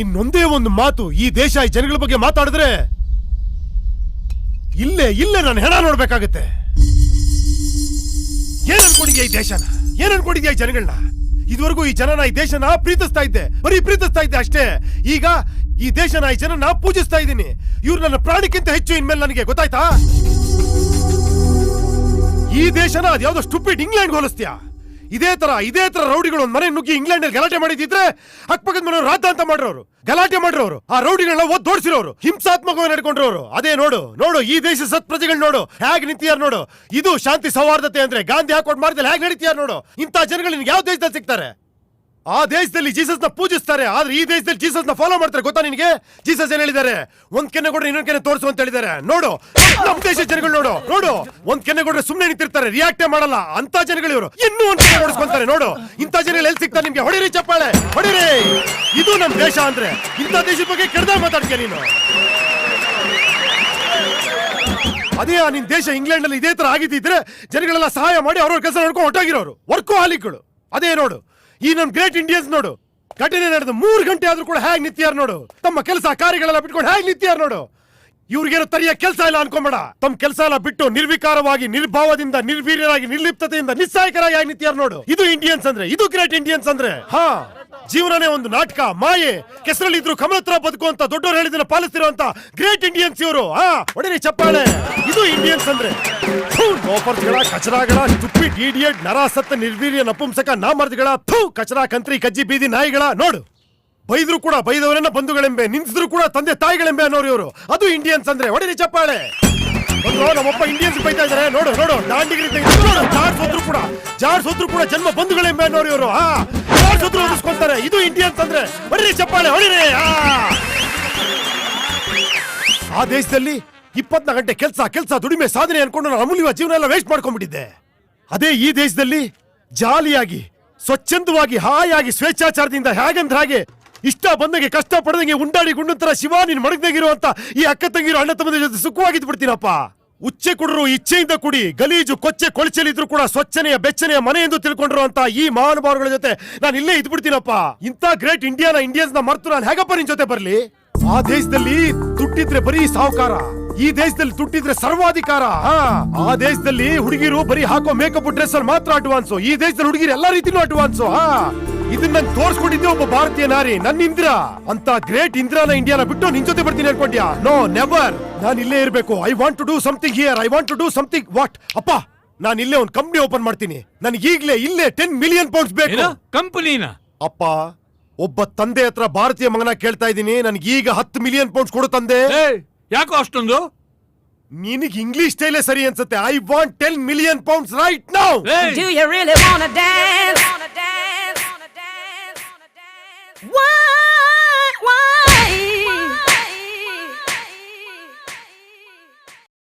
ಇನ್ನೊಂದೇ ಒಂದು ಮಾತು ಈ ದೇಶ, ಈ ಜನಗಳ ಬಗ್ಗೆ ಮಾತಾಡಿದ್ರೆ ಇಲ್ಲೇ ಇಲ್ಲೇ ನಾನು ಹೆಣ ನೋಡ್ಬೇಕಾಗತ್ತೆ. ಏನ್ ಅನ್ಕೊಂಡಿದ್ಯಾ ಈ ದೇಶನ? ಏನ್ ಅನ್ಕೊಂಡಿದ್ಯಾ ಈ ಜನಗಳನ್ನ ಇದುವರೆಗೂ ಈ ಜನನ, ಈ ದೇಶನ ಪ್ರೀತಿಸ್ತಾ ಇದ್ದೆ. ಬರೀ ಪ್ರೀತಿಸ್ತಾ ಇದ್ದೆ ಅಷ್ಟೇ. ಈಗ ಈ ದೇಶನ, ಈ ಜನನ ಪೂಜಿಸ್ತಾ ಇದ್ದೀನಿ. ಇವ್ರು ನನ್ನ ಪ್ರಾಣಕ್ಕಿಂತ ಹೆಚ್ಚು ಇನ್ಮೇಲೆ ನನಗೆ ಗೊತ್ತಾಯ್ತಾ? ಈ ದೇಶನ ಅದ್ಯಾವುದೋ ಸ್ಟುಪಿಡ್ ಇಂಗ್ಲೆಂಡ್ ಹೋಲಿಸ್ತೀಯಾ? ಇದೇ ತರ ಇದೇ ತರ ರೌಡಿಗಳು ಒಂದ್ ಮನೆ ನುಗ್ಗಿ ಇಂಗ್ಲೆಂಡ್ ಗಲಾಟೆ ಮಾಡಿದ್ರೆ ಅಕ್ಕಪಕ್ಕದ ಮನೆಯವರು ರಾಧ ಅಂತ ಮಾಡ್ರವರು. ಗಲಾಟೆ ಮಾಡ್ರವರು. ಆ ರೌಡಿಗಳನ್ನ ಓದ್ ದೋಡ್ಸಿರೋರು ಹಿಂಸಾತ್ಮಕವಾಗಿ ನಡ್ಕೊಂಡ್ರವ್ರು. ಅದೇ ನೋಡು ನೋಡು, ಈ ದೇಶ ಸತ್ ಪ್ರಜೆಗಳು ನೋಡು. ಹೇಗ್ ನಿಂತಿಯಾರ ನೋಡು. ಇದು ಶಾಂತಿ ಸೌಹಾರ್ದತೆ ಅಂದ್ರೆ ಗಾಂಧಿ ಹಾಕೊಂಡು ಮಾಡಿದ್ರೆ ಹೇಗ್ ನಡೀತಿಯಾರ ನೋಡು. ಇಂಥ ಜನಗಳು ನಿನ್ಗೆ ಯಾವ ದೇಶದಲ್ಲಿ ಸಿಗ್ತಾರೆ? ಆ ದೇಶದಲ್ಲಿ ಜೀಸಸ್ನ ಪೂಜಿಸ್ತಾರೆ, ಆದ್ರೆ ಈ ದೇಶದಲ್ಲಿ ಜೀಸಸ್ನ ಫಾಲೋ ಮಾಡ್ತಾರೆ, ಗೊತ್ತಾ ನಿನಗೆ? ಜೀಸಸ್ ಏನ್ ಹೇಳಿದ್ದಾರೆ? ಒಂದ್ ಕೆನ್ನೆ ಕೊಡ್ರೆ, ಇನ್ನೊಂದ್ ಕೆನ್ನೆ ತೋರಿಸು ಅಂತ ಹೇಳಿದ್ದಾರೆ. ನೋಡು ನಮ್ ದೇಶ ಜನಗಳು ನೋಡು ನೋಡು, ಒಂದ್ ಕೆನ್ನೆ ಕೊಡ್ರೆ ಸುಮ್ನೆ ನಿಂತಿರ್ತಾರೆ ರಿಯಾಕ್ಟೇ ಮಾಡಲ್ಲ. ಅಂತ ಜನಗಳು ಇವರು. ಇನ್ನೂ ಒಂದ್ ಕೆನ್ನೆ ನೋಡಿಸ್ಕೊಂತಾರೆ ನೋಡು. ಇಂಥ ಜನಗಳು ಎಲ್ಲಿ ಸಿಗ್ತಾರೆ ನಿಮ್ಗೆ? ಹೊಡಿರಿ ಚಪ್ಪಾಳೆ, ಹೊಡಿರಿ. ಇದು ನಮ್ ದೇಶ ಅಂದ್ರೆ, ಇಂಥ ದೇಶದ ಬಗ್ಗೆ ಕೆಡ್ದಾಗ ಮಾತಾಡ್ತೀಯ ನೀನು? ಅದೇ ನಿನ್ ದೇಶ ಇಂಗ್ಲೆಂಡ್ ಅಲ್ಲಿ ಇದೇ ತರ ಆಗಿದ್ದಿದ್ರೆ, ಜನಗಳೆಲ್ಲ ಸಹಾಯ ಮಾಡಿ ಅವ್ರವ್ರ ಕೆಲಸ ನೋಡ್ಕೊಂಡು ಹೊಟ್ಟಾಗಿರೋರು ವರ್ಕೋ ಹಾಲಿಗಳು ಅದೇ, ನೋಡು. ಈ ನಮ್ ಗ್ರೇಟ್ ಇಂಡಿಯನ್ಸ್ ನೋಡು. ಘಟನೆ ನಡೆದ ಮೂರು ಗಂಟೆ ಆದ್ರೂ ಕೂಡ ಹೇಗ್ ನಿತ್ಯಾರ ನೋಡು. ತಮ್ಮ ಕೆಲಸ ಕಾರ್ಯಗಳೆಲ್ಲ ಬಿಟ್ಕೊಂಡು ಹೇಗ್ ನಿತ್ಯಾರ ನೋಡು. ಇವ್ರಿಗೇನೋ ತರಿಯ ಕೆಲಸ ಇಲ್ಲ ಅನ್ಕೊಂಬೇಡ. ತಮ್ಮ ಕೆಲಸ ಎಲ್ಲ ಬಿಟ್ಟು ನಿರ್ವಿಕಾರವಾಗಿ, ನಿರ್ಭಾವದಿಂದ, ನಿರ್ವೀರ್ಯರಾಗಿ, ನಿರ್ಲಿಪ್ತತೆಯಿಂದ ನಿಸ್ಸಾಯಕರಾಗಿ ಆಗಿ ನಿತ್ಯಾರ ನೋಡು. ಇದು ಇಂಡಿಯನ್ಸ್ ಅಂದ್ರೆ, ಇದು ಗ್ರೇಟ್ ಇಂಡಿಯನ್ಸ್ ಅಂದ್ರೆ. ಹಾ. ಜೀವನನೇ ಒಂದು ನಾಟಕ, ಮಾಯೆ. ಕೆಸರಲ್ಲಿ ಕೆಸರಲ್ಲಿದ್ರು ಕಮಲತ್ರ ಬದುಕುವಂತ ದೊಡ್ಡವರು ಹೇಳಿದ್ರೆ ಪಾಲಿಸ್ತಿರುವಂತ ಗ್ರೇಟ್ ಇಂಡಿಯನ್ಸ್ ಇವರು. ಆ ಒಡೆಯ ಚಪ್ಪಾಳೆ. ಇದು ಇಂಡಿಯನ್ಸ್ ಅಂದ್ರೆ. ಕಚರಾಗಳ ಸ್ಟುಪಿಡ್ ಇಡಿಯಟ್ ನರಾಸತ್ತ, ನಿರ್ವೀರ್ಯ, ನಪುಂಸಕ, ನಾಮರ್ದಗಳ, ಥೂ, ಕಚರಾ, ಕಂತ್ರಿ, ಕಜ್ಜಿ, ಬೀದಿ, ನಾಯಿಗಳ, ನೋಡು. ಬೈದ್ರು ಕೂಡ ಬೈದವರನ್ನ ಬಂಧುಗಳೆಂಬೆ, ನಿಂತಿದ್ರು ಕೂಡ ತಂದೆ ತಾಯಿಗಳೆಂಬೆ ಅನ್ನೋರು ಇವರು. ಅದು ಇಂಡಿಯನ್ಸ್ ಅಂದ್ರೆ. ಒಡೆಯ ಚಪ್ಪಾಳೆ. ಒಂದು ನಮ್ಮಪ್ಪ ಇಂಡಿಯನ್ಸ್ ಬೈತಾ ಇದಾರೆ. ನೋಡು ನೋಡು, ದಾಂಡಿಗಿರಿ ಜಾರ್ಸ್ ಹೋದ್ರು ಕೂಡ, ಜಾರ್ಸ್ ಹೋದ್ರು ಕೂಡ ಜನ್ಮ ಬಂಧುಗಳೆಂಬೆ ಅನ್ನೋರು ಇವರು. ಹಾ ಜಾರ್ಜ್ ಇದು ಇಂಡಿಯನ್ಸ್ ಅಂತಂದ್ರೆ ಹೊಡಿರಿ ಚಪ್ಪಾಳೆ, ಹೊಡಿರಿ. ಆ. ಆ ದೇಶದಲ್ಲಿ ಇಪ್ಪತ್ನಾಲ್ಕು ಗಂಟೆ ಕೆಲಸ ಕೆಲಸ, ದುಡಿಮೆ, ಸಾಧನೆ ಅನ್ಕೊಂಡು ನಾನು ಅಮೂಲ್ಯ ಜೀವನ ಎಲ್ಲ ವೇಸ್ಟ್ ಮಾಡ್ಕೊಂಡ್ಬಿಟ್ಟಿದ್ದೆ. ಅದೇ ಈ ದೇಶದಲ್ಲಿ ಜಾಲಿಯಾಗಿ, ಸ್ವಚ್ಛಂದವಾಗಿ, ಹಾಯಾಗಿ, ಸ್ವೇಚ್ಛಾಚಾರದಿಂದ ಹೇಗಂದ್ರೆ ಹಾಗೆ ಇಷ್ಟ ಬಂದಂಗೆ, ಕಷ್ಟ ಪಡೆದಂಗೆ, ಉಂಡಾಡಿ ಗುಂಡಂತರ ಶಿವ ನೀನ್ ಮಡಗ್ದಾಗಿರುವಂತ ಈ ಅಕ್ಕ ತಂಗಿರೋ, ಅಣ್ಣ ತಮ್ಮದ ಜೊತೆ ಸುಖವಾಗಿದ್ದು ಬಿಡ್ತೀನಪ್ಪ ಉಚ್ಚೆ ಕುಡರು ಇಚ್ಛೆಯಿಂದ ಕುಡಿ, ಗಲೀಜು, ಕೊಚ್ಚೆ ಕೊಳಚೆಲಿದ್ರು ಕೂಡ ಸ್ವಚ್ಛನೆಯ ಬೆಚ್ಚನೆಯ ಮನೆ ಎಂದು ತಿಳ್ಕೊಂಡಿರುವಂತ ಈ ಮಹಾನುಭಾವಗಳ ಜೊತೆ ನಾನು ಇಲ್ಲೇ ಇದ್ಬಿಡ್ತೀನಪ್ಪ. ಇಂಥ ಗ್ರೇಟ್ ಇಂಡಿಯಾನ ಇಂಡಿಯನ್ಸ್ನ ಮರ್ತು ನಾನು ಹೇಗಪ್ಪ ನಿನ್ ಜೊತೆ ಬರ್ಲಿ? ಆ ದೇಶದಲ್ಲಿ ದುಡ್ಡಿದ್ರೆ ಬರೀ ಸಾಹುಕಾರ, ಈ ದೇಶದಲ್ಲಿ ದುಡ್ಡಿದ್ರೆ ಸರ್ವಾಧಿಕಾರ ಆ ದೇಶದಲ್ಲಿ ಹುಡುಗಿರು ಬರೀ ಹಾಕೋ ಮೇಕಪ್ ಡ್ರೆಸ್ ಅಲ್ಲಿ ಮಾತ್ರ ಅಡ್ವಾನ್ಸ್, ಈ ದೇಶದಲ್ಲಿ ಹುಡುಗಿರು ಎಲ್ಲಾ ರೀತಿನೂ ಅಡ್ವಾನ್ಸ್, ಹಾ. ಇದನ್ನ ನಾನು ತೋರ್ಸ್ಕೊಂಡಿದ್ದೆ ಒಬ್ಬ ಭಾರತೀಯ ನಾರಿ ನನ್ನ ಇಂದಿರಾ. ಅಂತ ಗ್ರೇಟ್ ಇಂದಿರಾನ ಇಂಡಿಯಾನ ಬಿಟ್ಟು ನಿನ್ ಜೊತೆ ಬರ್ತೀನಿ ಅನ್ಕೊಂಡ್ಯಾ? ನೋ ನೆವರ್ ನಾನು ಇಲ್ಲೇ ಇರಬೇಕು. I want to do something here I want to do something what ಅಪ್ಪ ನಾನು ಇಲ್ಲೇ ಒಂದು ಕಂಪ್ನಿ ಓಪನ್ ಮಾಡ್ತೀನಿ. ನನಗೆ ಈಗಲೇ ಇಲ್ಲೇ ಟೆನ್ ಮಿಲಿಯನ್ ಪೌಂಡ್ಸ್ ಬೇಕು. ಕಂಪನಿನ? ಅಪ್ಪ ಒಬ್ಬ ತಂದೆ ಹತ್ರ ಭಾರತೀಯ ಮಗನ ಕೇಳ್ತಾ ಇದ್ದೀನಿ. ನನಗೆ ಈಗ ಹತ್ತು ಮಿಲಿಯನ್ ಪೌಂಡ್ಸ್ ಕೊಡು ತಂದೆ. ಯಾಕೋ ಅಷ್ಟೊಂದು? ನಿನಗೆ ಇಂಗ್ಲಿಷ್ ಸ್ಟೈಲೇ ಸರಿ ಅನ್ಸುತ್ತೆ. I want ten million pounds right now What?